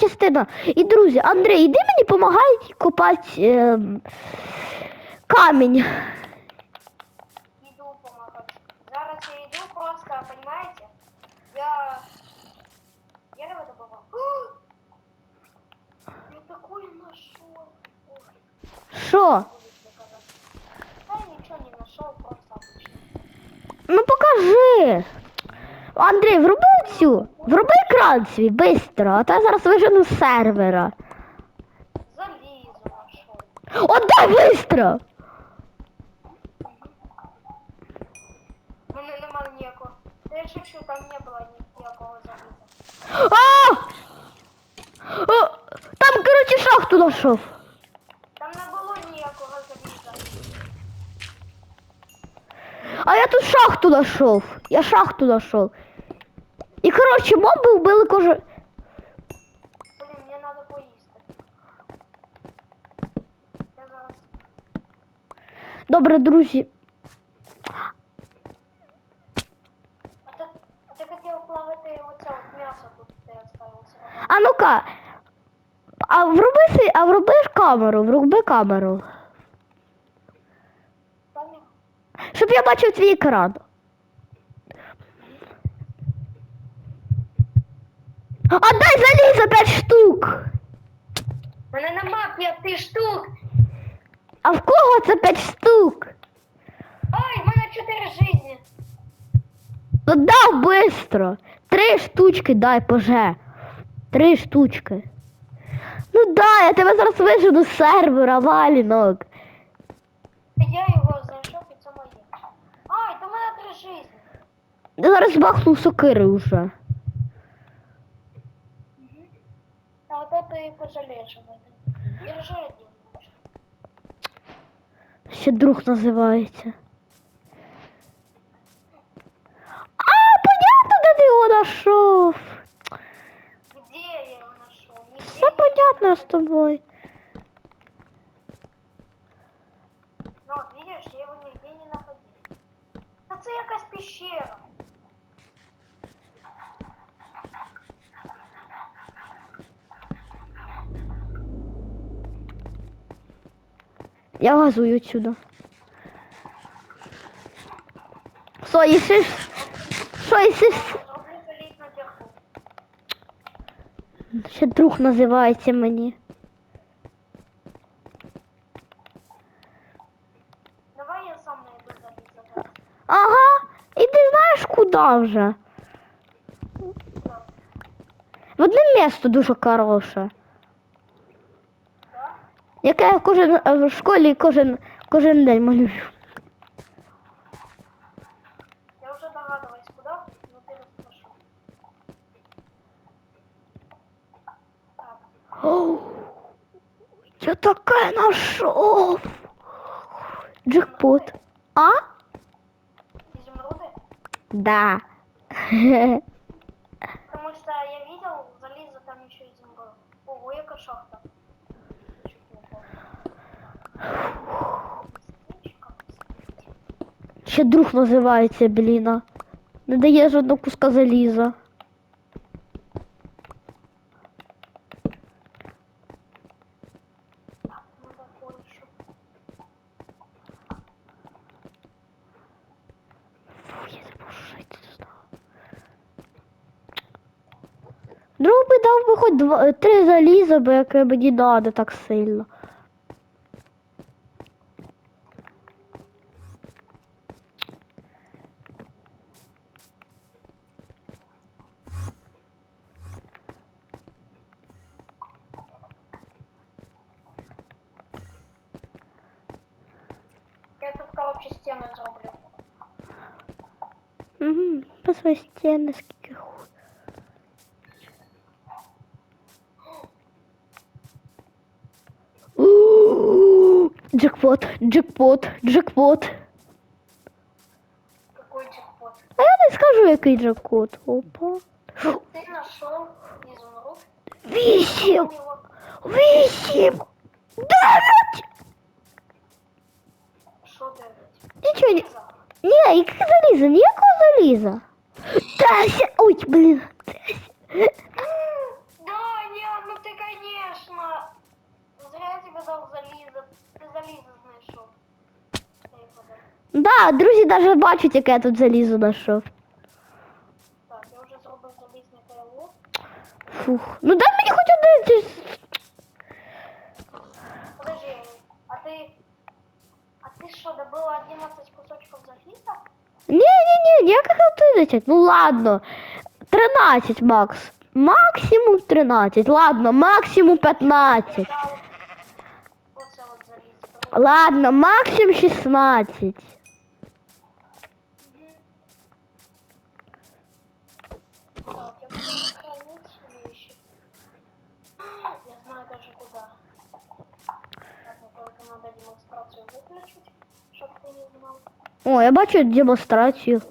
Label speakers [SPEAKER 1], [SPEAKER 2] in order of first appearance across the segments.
[SPEAKER 1] частина.
[SPEAKER 2] І друзі, Андрій, іди мені допомагай копати ем, камінь.
[SPEAKER 1] Іду помагати. Зараз я йду просто, понимаете? Я... Я не добывал. Я такой нашел. Ой,
[SPEAKER 2] Що?
[SPEAKER 1] будет доказать. Да я ничего не нашел, просто обычно.
[SPEAKER 2] Ну покажи. Андрій, вруби цю. Вруби екран свій, бистро, а то я зараз вижену з сервера.
[SPEAKER 1] Залізу нашел.
[SPEAKER 2] Отдай бистро!
[SPEAKER 1] У мене ніякого. Я шучу, там не було ніякого.
[SPEAKER 2] А! О, Там, коротше, шахту знайшов.
[SPEAKER 1] Там не було ніякого заліза.
[SPEAKER 2] А я тут шахту знайшов. Я шахту знайшов. І, коротше, моби вбили кожен.
[SPEAKER 1] Блін, мені треба поїсти. Я зараз.
[SPEAKER 2] Добре, друзі.
[SPEAKER 1] А ти, а ти хотів плавати оце от м'ясо тут.
[SPEAKER 2] А ну-ка. А вруби, си- а вруби ж камеру, вруби камеру.
[SPEAKER 1] Там
[SPEAKER 2] Щоб я бачив твій екран. А дай залізо 5 штук.
[SPEAKER 1] У мене нема п'яти штук.
[SPEAKER 2] А в кого це 5 штук?
[SPEAKER 1] Ай, в мене чотири жизни.
[SPEAKER 2] Ну дав бистро. Три штучки дай, поже. Три штучки. Ну дай, я тебе зараз вижену з сервера, валінок.
[SPEAKER 1] Я його знайшов і це моє. Ай, то в мене три жизни.
[SPEAKER 2] Я зараз бахну сокири вже.
[SPEAKER 1] А от ти і пожалієш об этом. Держи один.
[SPEAKER 2] Ще друг називається. А, понятно, де ти його знайшов.
[SPEAKER 1] Где я його знайшов? Нігде
[SPEAKER 2] Все
[SPEAKER 1] я-
[SPEAKER 2] понятно з тобою.
[SPEAKER 1] Ну, от, видиш, я його нігде не знаходив. Та це якась пещера.
[SPEAKER 2] Я газую отсюда. Що, їсиш? Що
[SPEAKER 1] дірку.
[SPEAKER 2] Ще друг називається мені.
[SPEAKER 1] Давай я сам найду заліз зараз.
[SPEAKER 2] Ага, і ти знаєш куди вже? В одне місто дуже хороше. Яке я кожен е, в школі кожен, кожен день малюю.
[SPEAKER 1] Я вже догадуваюсь, куди, но ти розпишу. Так,
[SPEAKER 2] Оу, я таке знайшов. Джекпот. А?
[SPEAKER 1] изумруды.
[SPEAKER 2] Да.
[SPEAKER 1] Потому что я видел, залеза там еще изумруд. Ого, яка шахта.
[SPEAKER 2] Ще друг називається, бліна. Не дає жодного куска заліза. Друг би дав би хоч два, три заліза, бо яке мені надо так сильно.
[SPEAKER 1] короче, стену зроблю.
[SPEAKER 2] Угу, по свої стіни скільки хуй. У-у-у, Джекпот, джекпот, джекпот.
[SPEAKER 1] Какой джекпот.
[SPEAKER 2] А я не скажу, який джекпот. Опа.
[SPEAKER 1] Ты нашел изумруд.
[SPEAKER 2] Вісім,
[SPEAKER 1] У него
[SPEAKER 2] вісім, дев'ять.
[SPEAKER 1] Что делать?
[SPEAKER 2] Нічого не. Ні, яке залізо, ніякого заліза. Тася, ой, блін.
[SPEAKER 1] Да, нет, ну ты, конечно. Зря я тебе дал залізо. Ти залізо знайшов. Я їх подав.
[SPEAKER 2] Да, друзі навіть бачать, яке я тут залізо знайшов.
[SPEAKER 1] Так, я вже зробив залізне крило.
[SPEAKER 2] Фух. Ну дай мені хоч ні, ні, ніяких 11. Ну ладно. 13 макс. Максимум 13. Ладно, максимум 15.
[SPEAKER 1] Та от- Оце от залізо.
[SPEAKER 2] Ладно, максимум 16.
[SPEAKER 1] Так, я буду хранить вещи. Я знаю даже куда. Так, мне только надо демонстрацию выключить, чтобы ты не знал.
[SPEAKER 2] О, я бачу демонстрацію.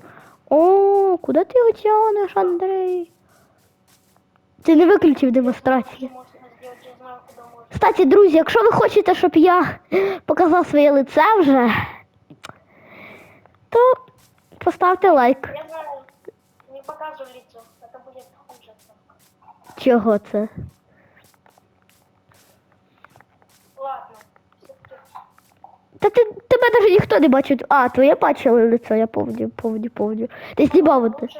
[SPEAKER 2] О, куди ти його тянеш, Андрей? Ти не виключив демонстрацію.
[SPEAKER 1] Ты можешь сделать, я знаю, куда можно.
[SPEAKER 2] Кстати, друзі, якщо ви хочете, щоб я показав своє лице вже, то поставте лайк.
[SPEAKER 1] Я знаю, не показывай лицо, это будет хуже.
[SPEAKER 2] Чого це? Та ти, тебе навіть ніхто не бачить. А, твоє бачили лице, я помню, помню, помню. Ти знімав одне.
[SPEAKER 1] Лучше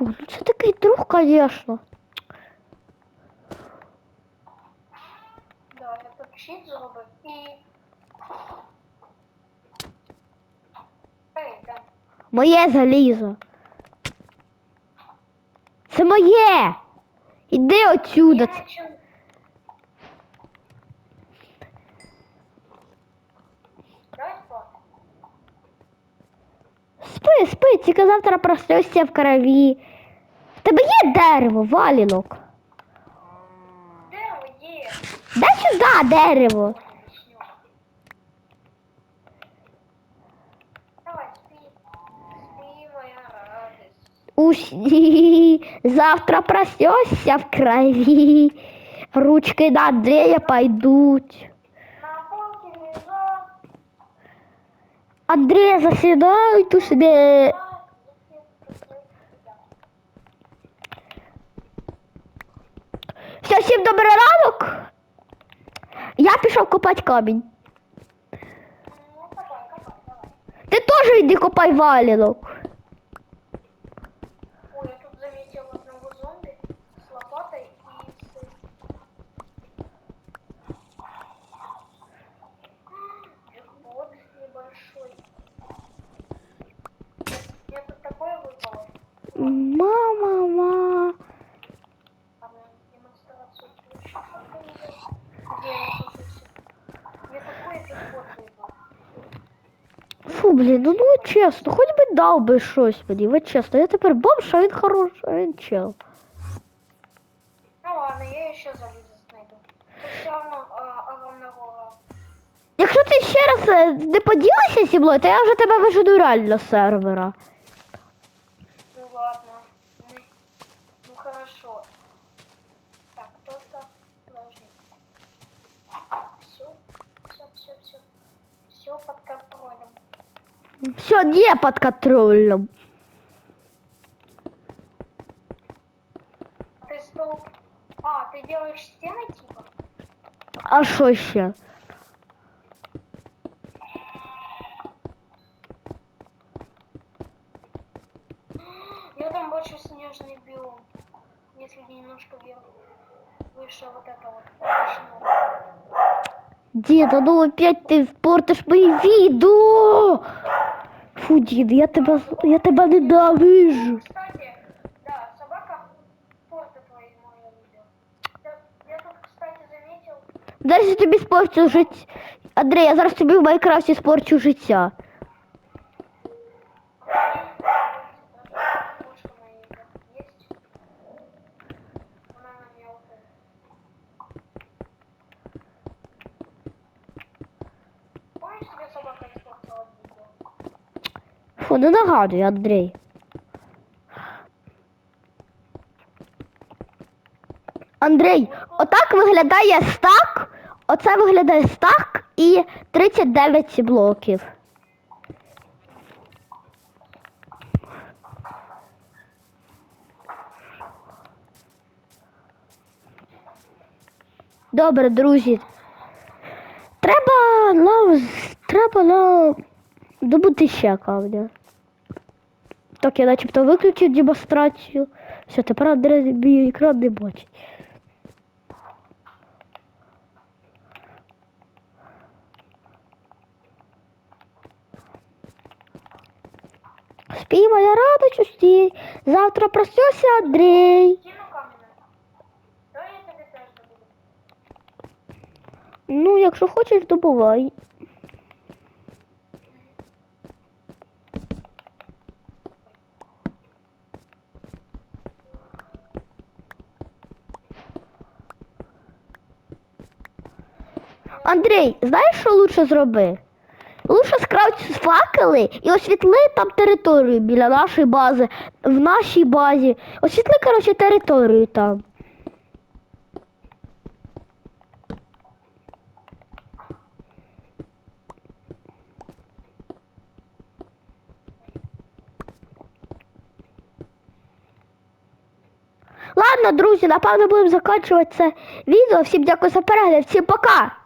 [SPEAKER 2] Фу, ну це такий друг, звісно.
[SPEAKER 1] Да, я зробив і... Да.
[SPEAKER 2] Моє залізо. Це моє. Іди отсюда.
[SPEAKER 1] Я
[SPEAKER 2] Спи, спи, тільки завтра проснешся в крові. В тебе є дерево, валінок.
[SPEAKER 1] Дерево є.
[SPEAKER 2] Дай сюди дерево.
[SPEAKER 1] Давай, спи. Спи, моя радость.
[SPEAKER 2] Усі. Завтра проснешся в крові. Ручки на Андрея пойдуть. Андрей заседай у себе. Все, всім добрий ранок. Я пішов копати камінь. Ти теж йди копай валінок. Блін, ну, ну чесно, хоч би дав би щось мені, ви чесно, я тепер бомж, а він хороший, а він чел.
[SPEAKER 1] Ну ладно, я ще залізу найду. Тут все равно огромного...
[SPEAKER 2] Якщо ти ще раз е, не поділишся зі мною, то я вже тебе вижену реально з сервера.
[SPEAKER 1] Ну ладно. Все,
[SPEAKER 2] не під контролем.
[SPEAKER 1] Ты столб... А, ты делаешь стены типа?
[SPEAKER 2] А що ще?
[SPEAKER 1] Я там больше снежный биом. Если немножко вверх. Выше вот это вот. овощного.
[SPEAKER 2] Діда, ну опять ти портиш мої відео. Фу, дід, я тебе, я тебе ненавижу.
[SPEAKER 1] Кстати, да, собака портит твои мои видео. Я, я тут, кстати, заметил,
[SPEAKER 2] Дай я тобі спорчу життя. Андрій, я зараз тобі в Майнкрафті спорчу життя. Не нагадуй, Андрій. Андрій, отак виглядає стак. Оце виглядає стак і 39 блоків. Добре, друзі. Треба нам треба нам добути ще камня. Так, я начебто виключив демонстрацію. Все, тепер Андрій мій екран не бачить. Спій, моя радость, стій. Завтра проснешся, Андрій. Ну, якщо хочеш, добувай. Андрій, знаєш, що лучше зроби? Лучше скрафт факели і освітли там територію біля нашої бази, в нашій базі. Освітли, коротше, територію там. Ладно, друзі, напевно будемо закінчувати це відео. Всім дякую за перегляд, всім пока!